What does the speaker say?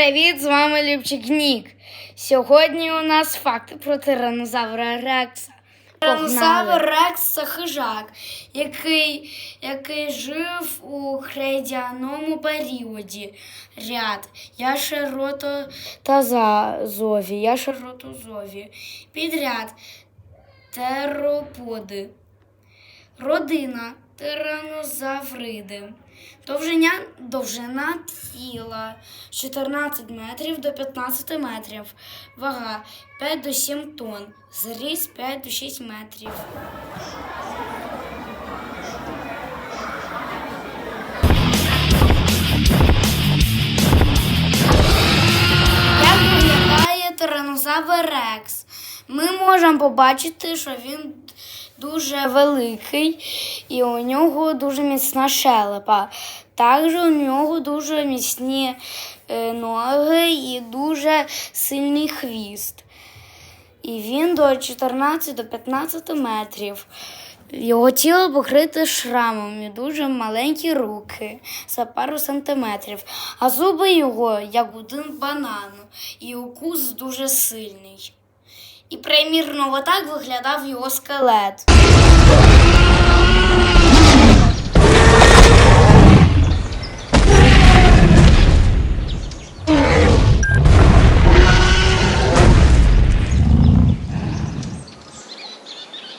привіт! З вами Любчик Нік. Сьогодні у нас факти про тиранозавра Рекса. Тиранозавр Рекс це хижак, який, який жив у крейдіаному періоді. Ряд яшеротозові, яшеротозові. Підряд тероподи. Родина тиранозавриди. Довжиня, довжина тіла 14 метрів до 15 метрів. Вага 5 до 7 тонн. Зріст 5 до 6 метрів. Як виглядає тиранозавр Рекс? Ми можемо побачити, що він дуже великий і у нього дуже міцна шелепа. Також у нього дуже міцні е, ноги і дуже сильний хвіст. І він до 14 до 15 метрів. Його тіло покрите шрамом і дуже маленькі руки за пару сантиметрів, а зуби його як один банан, і укус дуже сильний. І примірно отак виглядав його скелет.